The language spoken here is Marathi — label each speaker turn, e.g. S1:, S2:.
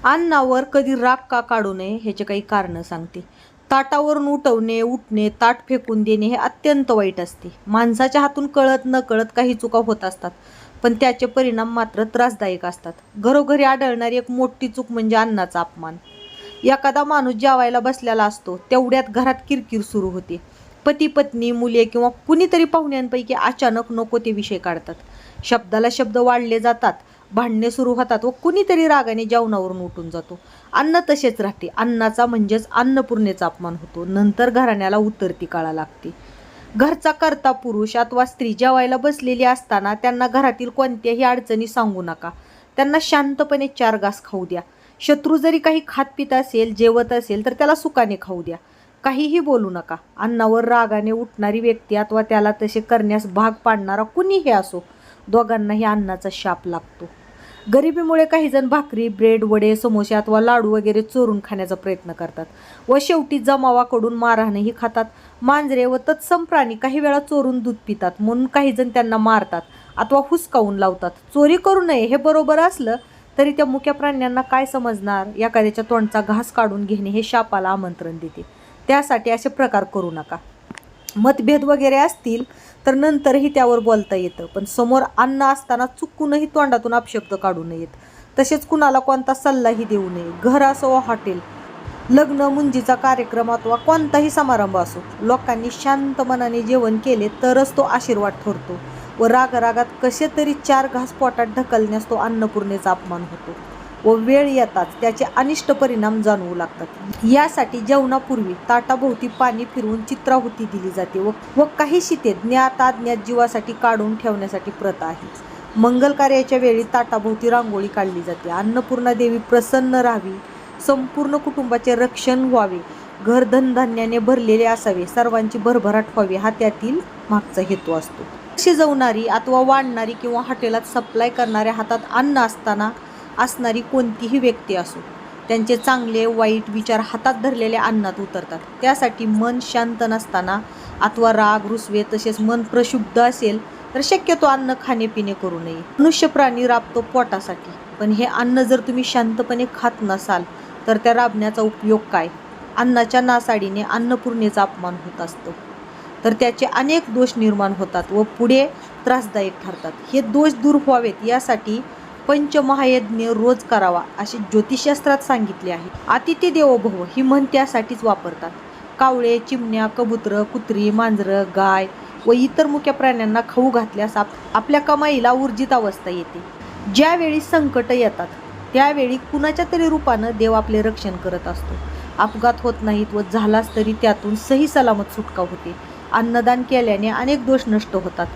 S1: अन्नावर कधी राग का काढू नये ह्याचे काही कारणं सांगते. ताटावरून उठवणे उठणे ताट फेकून देणे हे अत्यंत वाईट असते. माणसाच्या हातून कळत न कळत काही चुका होत असतात पण त्याचे परिणाम मात्र त्रासदायक असतात. घरोघरी आढळणारी एक मोठी चूक म्हणजे अन्नाचा अपमान. एखादा माणूस जेवायला बसलेला असतो तेवढ्यात घरात किरकिर सुरू होते. पती पत्नी मुले किंवा कुणीतरी पाहुण्यांपैकी अचानक नको ते विषय काढतात. शब्दाला शब्द वाढले जातात भांडणे सुरू होतात व कुणीतरी रागाने जेवणावरून उठून जातो. अन्न तसेच राहते. अन्नाचा म्हणजेच अन्नपूर्णेचा अपमान होतो. नंतर घराण्याला उतरती काळा लागते. घरचा करता पुरुष अथवा स्त्री जेवायला बसलेली असताना त्यांना घरातील कोणत्याही अडचणी सांगू नका. त्यांना शांतपणे चार घास खाऊ द्या. शत्रू जरी काही खात पित असेल जेवत असेल तर त्याला सुखाने खाऊ द्या. काहीही बोलू नका. अन्नावर रागाने उठणारी व्यक्ती अथवा त्याला तसे करण्यास भाग पाडणारा कुणीही असो दोघांनाही अन्नाचा शाप लागतो. गरिबीमुळे काही जण भाकरी ब्रेड वडे समोसे अथवा लाडू वगैरे चोरून खाण्याचा प्रयत्न करतात व शेवटी जमावाकडून मारहाणही खातात. मांजरे व तत्सम प्राणी काही वेळा चोरून दूध पितात म्हणून काही जण त्यांना मारतात अथवा हुसकावून लावतात. चोरी करू नये हे बरोबर असलं तरी त्या मुक्या प्राण्यांना काय समजणार? या एखाद्याच्या तोंडचा घास काढून घेणे हे शापाला आमंत्रण देते. त्यासाठी असे प्रकार करू नका. मतभेद वगैरे असतील तर नंतरही त्यावर बोलता येतं. पण समोर अन्न असताना चुकूनही तोंडातून अपशब्द काढू नयेत. तसेच कुणाला कोणता सल्लाही देऊ नये. घर असो वा हॉटेल लग्न मुंजीचा कार्यक्रम अथवा कोणताही समारंभ असो लोकांनी शांत मनाने जेवण केले तरच तो आशीर्वाद ठरतो व रागरागात कसे तरी चार घास पोटात ढकलण्यास तो अन्नपूर्णेचा अपमान होतो. व वेळ येताच त्याचे अनिष्ट परिणाम जाणवू लागतात. यासाठी जेवणापूर्वी ताटाभोवती पाणी फिरवून चित्राहुती दिली जाते व व काही शिते ज्ञात अज्ञात जीवासाठी काढून ठेवण्यासाठी प्रथा आहे. मंगल कार्याच्या वेळी ताटाभोवती रांगोळी काढली जाते. अन्नपूर्णा देवी प्रसन्न राहावी संपूर्ण कुटुंबाचे रक्षण व्हावे घर धनधान्याने भरलेले असावे सर्वांची भरभराट व्हावी हा त्यातील मागचा हेतू असतो. शिजवणारी अथवा वाढणारी किंवा हॉटेलात सप्लाय करणाऱ्या हातात अन्न असताना असणारी कोणतीही व्यक्ती असो. त्यांचे चांगले वाईट विचार हातात धरलेल्या अन्नात उतरतात. त्यासाठी मन शांत नसताना अथवा राग रुसवे तसेच मन प्रशुद्ध असेल तर शक्यतो अन्न खाणेपिणे करू नये. मनुष्य प्राणी राबतो पोटासाठी. पण हे अन्न जर तुम्ही शांतपणे खात नसाल तर त्या राबण्याचा उपयोग काय? अन्नाच्या नासाडीने अन्नपूर्णेचा अपमान होत असतो. तर त्याचे अनेक दोष निर्माण होतात व पुढे त्रासदायक ठरतात. हे दोष दूर व्हावेत यासाठी पंचमहायज्ञ रोज करावा असे ज्योतिषशास्त्रात सांगितले आहे. अतिथी देवो भव ही म्हण त्यासाठीच वापरतात. कावळे चिमण्या कबुतर कुत्री मांजरं गाय व इतर मुख्या प्राण्यांना खाऊ घातल्यास आप आपल्या कमाईला ऊर्जित अवस्था येते. ज्यावेळी संकट येतात त्यावेळी कुणाच्या तरी रूपानं देव आपले रक्षण करत असतो. अपघात होत नाहीत व झालाच तरी त्यातून सही सलामत सुटका होते. अन्नदान केल्याने अनेक दोष नष्ट होतात.